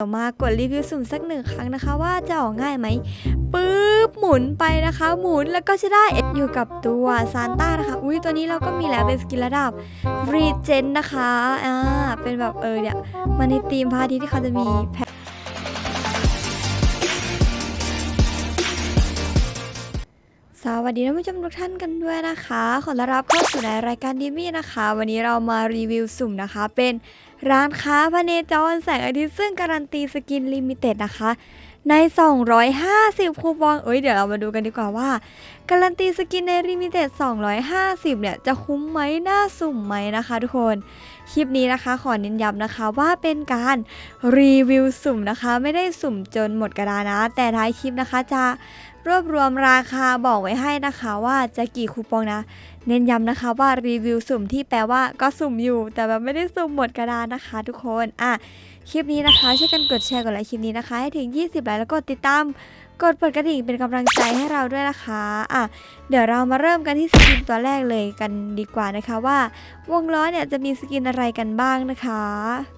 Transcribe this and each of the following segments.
เดี๋ยวมากดรีวิวสุ่มสักหนึ่งครั้งนะคะว่าจะออกง่ายไหมปึ๊บหมุนไปนะคะ หมุนแล้วก็จะได้อยู่กับตัวซานต้านะคะ อุ้ยตัวนี้เราก็มีแล้วเป็นสกินระดับรีเจนนะคะอ่าเป็นแบบเออเนี่ยมาในทีมพาร์ทีที่เขาจะมีแพ วัสดีท่านผู้ชมทุกท่านกันด้วยนะคะ ขอต้อนรับเข้าสู่ในรายการดิมี่นะคะ วันนี้เรามารีวิวสุ่มนะคะ เป็นร้านค้าพเนจรแสงอาทิตย์ซึ่งการันตีสกินลิมิเต็ดนะคะ ใน 250 คูปอง เอ้ยเดี๋ยวเรามาดูกันดีกว่าว่า การันตีสกินในลิมิเต็ด 250 เนี่ย จะคุ้มไหมน่าสุ่มไหมนะคะทุกคน คลิปนี้นะคะ ขอเน้นย้ำนะคะว่าเป็นการรีวิวสุ่มนะคะ ไม่ได้สุ่มจนหมดกระดานะ แต่ท้ายคลิปนะคะจะ รวบรวมราคาบอกไว้ให้นะคะว่าจะกี่คูปองนะ เน้นย้ำนะคะว่ารีวิวสุ่มที่แปลว่าก็สุ่มอยู่ แต่แบบไม่ได้สุ่มหมดกระดานนะคะ ทุกคนอะคลิปนี้นะคะช่วยกันกดแชร์กดไลค์คลิปนี้นะคะ ให้ถึง 20ไลค์แล้วกดติดตามกดเปิดกระดิ่งเป็นกำลังใจให้เราด้วยนะคะอะเดี๋ยวเรามาเริ่มกันที่สกินตัวแรกเลยกันดีกว่านะคะว่า วงล้อเนี่ยจะมีสกินอะไรกันบ้างนะคะ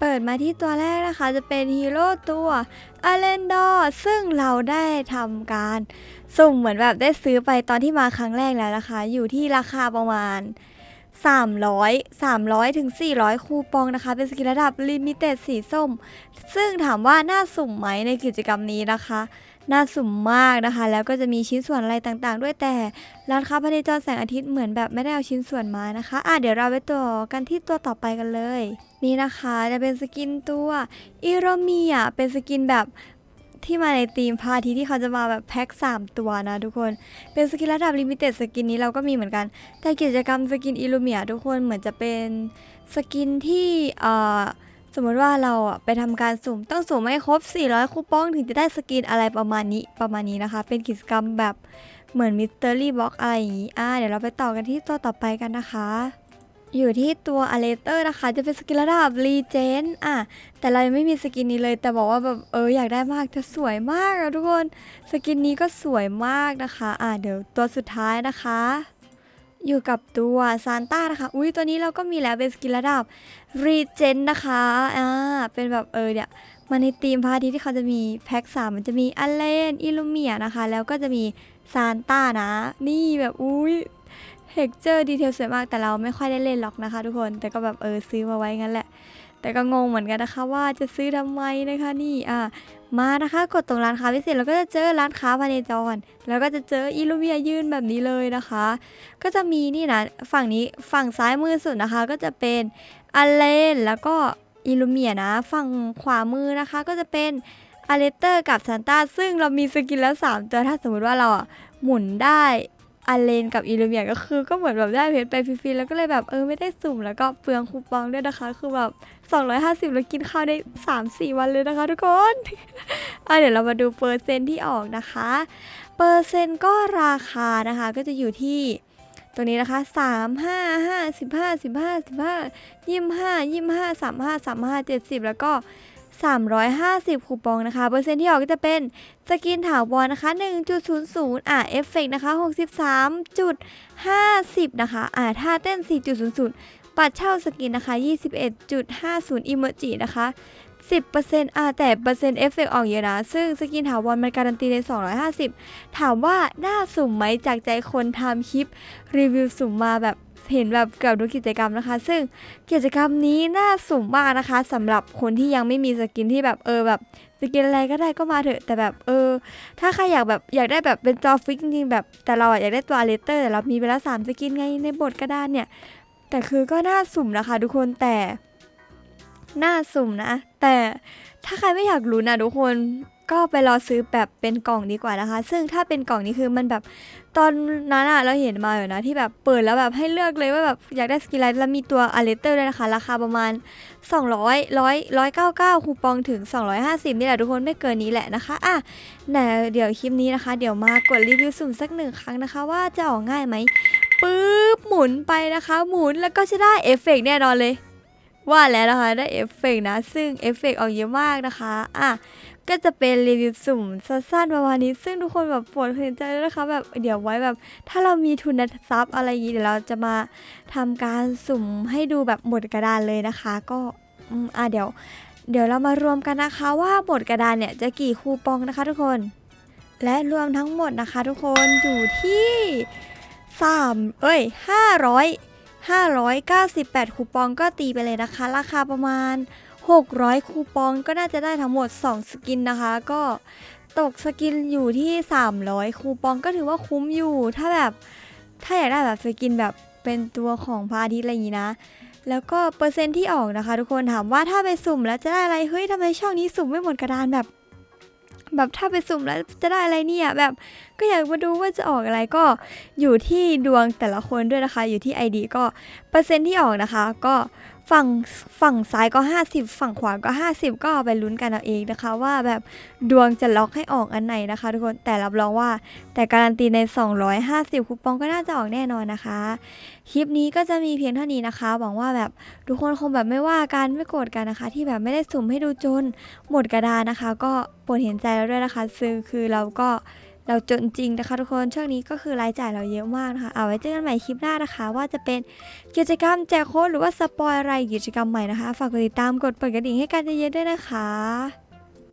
เปิดมาที่ตัวแรกนะคะจะเป็นฮีโร่ตัวอเลนดอร์ซึ่งเราได้ทำการสุ่มเหมือนแบบได้ซื้อไปตอนที่มาครั้งแรกแล้วนะคะ อยู่ที่ราคาประมาณ 300 300ถึง400 คูปองนะคะ เป็นสกินระดับลิมิเต็ดสีส้ม ซึ่งถามว่าน่าสุ่มไหมในกิจกรรมนี้นะคะ น่าสุ่มมากนะคะ แล้วก็จะมีชิ้นส่วนอะไรต่างๆ ด้วยแต่ร้านค้าพเนจรแสงอาทิตย์เหมือนแบบไม่ได้เอาชิ้นส่วนมานะคะอะเดี๋ยวเราไปต่อกันที่ตัวต่อไปกันเลย นี่นะคะจะเป็นสกินตัวอิโรมีอะเป็นสกินแบบที่มาในธีมพาทีที่เขาจะมาแบบแพ็ค 3 ตัวนะทุกคน เป็นสกินระดับลิมิเต็ดสกินนี้เราก็มีเหมือนกัน แต่กิจกรรมสกินอิลูเมียทุกคนเหมือนจะเป็นสกินที่เอ่อ สมมติว่าเราอะไปทำการสุ่มต้องสุ่มให้ครบ 400 คูปองถึงจะได้สกินอะไรประมาณนี้ประมาณนี้นะคะ เป็นกิจกรรมแบบเหมือนมิสเตอรี่บ็อกอะไรอย่างนี้อ่าเดี๋ยวเราไปต่อกันที่ตัวต่อไปกันนะคะ อยู่ที่ตัวอเลเตอร์นะคะ จะเป็นสกินระดับรีเจนอะแต่เรายังไม่มีสกินนี้เลย แต่บอกว่าแบบเอออยากได้มากจะสวยมากอะทุกคน สกินนี้ก็สวยมากนะคะ อะเดี๋ยวตัวสุดท้ายนะคะ อยู่กับตัวซานต้านะคะ อุ้ยตัวนี้เราก็มีแล้วเป็นสกินระดับรีเจนนะคะ อ่า เป็นแบบเออเนี่ยมาในธีมพาร์ทีที่เขาจะมีแพ็คสามมันจะมีอเลนอิลูเมียนะคะ แล้วก็จะมีซานต้านะ นี่แบบอุ้ยเทคเจอร์ดีเทลสวยมากแต่เราไม่ค่อยได้เล่นหรอกนะคะ ทุกคน แต่ก็แบบเออซื้อมาไว้งั้นแหละ แต่ก็งงเหมือนกันนะคะว่าจะซื้อทำไมนะคะนี่ อะ มานะคะกดตรงร้านค้าพิเศษเราก็จะเจอร้านค้าพาเนจรแล้วก็จะเจออิลูเมียยืนแบบนี้เลยนะคะ ก็จะมีนี่นะฝั่งนี้ฝั่งซ้ายมือสุดนะคะ ก็จะเป็นอเลนแล้วก็อิลูเมียนะ ฝั่งขวามือนะคะ ก็จะเป็นอเลเตอร์กับซานต้าซึ่งเรามีสกินแล้วสามตัวถ้าสมมติว่าเราหมุนได้ อเลนกับอิลูเมียก็คือก็เหมือนแบบได้เพชรไปฟรีๆแล้วก็เลยแบบเออไม่ได้สุ่มแล้วก็เปลืองคูปองด้วยนะคะ คือแบบ 250แล้วกินข้าวได้ 3-4 วันเลยนะคะทุกคนอะเดี๋ยวเรามาดูเปอร์เซ็นต์ที่ออกนะคะ เปอร์เซ็นต์ก็ราคานะคะก็จะอยู่ที่ตรงนี้นะคะ 3 5 5 15 15 15 25 25 35 35 70 แล้วก็ 350 คูปองนะคะ เปอร์เซ็นต์ที่ออกก็จะเป็นสกินถาวรนะคะ 1.00 อะเอฟเฟกนะคะ 63.50 นะคะ อ่าท่าเต้น 4.00 ปัดเช่าสกินนะคะ 21.50 อิโมจินะคะ 10%อ่าแต่เปอร์เซ็นต์เอฟเฟกออกเยอะนะ ซึ่งสกินถาวรมันการันตีใน 250 ถามว่าน่าสุ่มไหมจากใจคนทำคลิปรีวิวสุ่มมาแบบ เห็นแบบเกือบทุกกิจกรรมนะคะ ซึ่งกิจกรรมนี้น่าสุ่มมากนะคะสำหรับคนที่ยังไม่มีสกินที่แบบเออแบบสกินอะไรก็ได้ก็มาเถอะแต่แบบเออ ถ้าใครอยากแบบอยากได้แบบเป็นจอฟิกจริงๆแบบแต่เราอยากได้ตัวเลเตอร์แต่เรามีไปแล้วสามสกินไงในบทกระดานเนี่ย แต่คือก็น่าสุ่มนะคะ ทุกคนแต่น่าสุ่มนะ แต่ถ้าใครไม่อยากรู้นะทุกคน ก็ไปรอซื้อแบบเป็นกล่องดีกว่านะคะ ซึ่งถ้าเป็นกล่องนี้คือมันแบบตอนนั้นอะเราเห็นมาอยู่นะที่แบบเปิดแล้วแบบให้เลือกเลยว่าแบบอยากได้สกินอะไรแล้วมีตัวอเลเตอร์ด้วยนะคะ ราคาประมาณ 200 100 199คูปองถึง 250 นี่แหละทุกคนไม่เกินนี้แหละนะคะอะแต่เดี๋ยวคลิปนี้นะคะ เดี๋ยวมากดรีวิวสุ่มสักหนึ่งครั้งนะคะ ว่าจะออกง่ายไหมปึ๊บหมุนไปนะคะ หมุนแล้วก็จะได้เอฟเฟกต์แน่นอนเลย ว่าแล้วนะคะได้เอฟเฟกต์นะ ซึ่งเอฟเฟกต์ออกเยอะมากนะคะ อะ ก็จะเป็นรีวิวสุ่มสั้นๆประมาณนี้ ซึ่งทุกคนแบบปรดห็นใจด้วยนะคะ แบบเดี๋ยวไว้แบบ ถ้าเรามีทุนทรัพย์อะไรอย่างนี้เดี๋ยวเราจะมาทำการสุ่มให้ดูแบบหมดกระดานเลยนะคะ ก็อ,อะเดี๋ยว เดี๋ยวเรามารวมกันนะคะว่าหมดกระดานเนี่ยจะกี่คูปองนะคะทุกคน และรวมทั้งหมดนะคะ ทุกคนอยู่ที่สามเอ้ยห้าร้อยห้าร้อยเก้าสิบแปดคูปองก็ตีไปเลยนะคะ ราคาประมาณ 600 คูปองก็น่าจะได้ทั้งหมด 2 สกินนะคะ ก็ตกสกินอยู่ที่ 300 คูปองก็ถือว่าคุ้มอยู่ ถ้าแบบถ้าอยากได้แบบสกินแบบเป็นตัวของพาทิตย์อะไรอย่างนี้นะ แล้วก็เปอร์เซ็นที่ออกนะคะ ทุกคนถามว่าถ้าไปสุ่มแล้วจะได้อะไร เฮ้ยทำไมช่องนี้สุ่มไม่หมดกระดานแบบ แบบถ้าไปสุ่มแล้วจะได้อะไรเนี่ยแบบ ก็อยากมาดูว่าจะออกอะไรก็อยู่ที่ดวงแต่ละคนด้วยนะคะ อยู่ที่ ID ก็เปอร์เซ็นต์ที่ออกนะคะ ก็ฝั่งฝั่งซ้ายก็ 50 ฝั่งขวาก็ 50 ก็ไปลุ้นกันเอาเองนะคะ ว่าแบบดวงจะล็อกให้ออกอันไหนนะคะ ทุกคนแต่รับรองว่า แต่การันตีใน 250 คูปองก็น่าจะออกแน่นอนนะคะ คลิปนี้ก็จะมีเพียงเท่านี้นะคะ หวังว่าแบบทุกคนคงแบบไม่ว่ากันไม่โกรธกันนะคะ ที่แบบไม่ได้สุ่มให้ดูจนหมดกระดานนะคะ ก็โปรดเห็นใจเราด้วยนะคะซื้อคือเราก็ เราจนจริงนะคะ ทุกคนช่วงนี้ก็คือรายจ่ายเราเยอะมากนะคะเอาไว้เจอกันใหม่คลิปหน้านะคะ ว่าจะเป็นกิจกรรมแจกโค้ดหรือว่าสปอยอะไรกิจกรรมใหม่นะคะ ฝากกดติดตามกดเปิดกระดิ่งให้กันเยอะๆด้วยนะคะ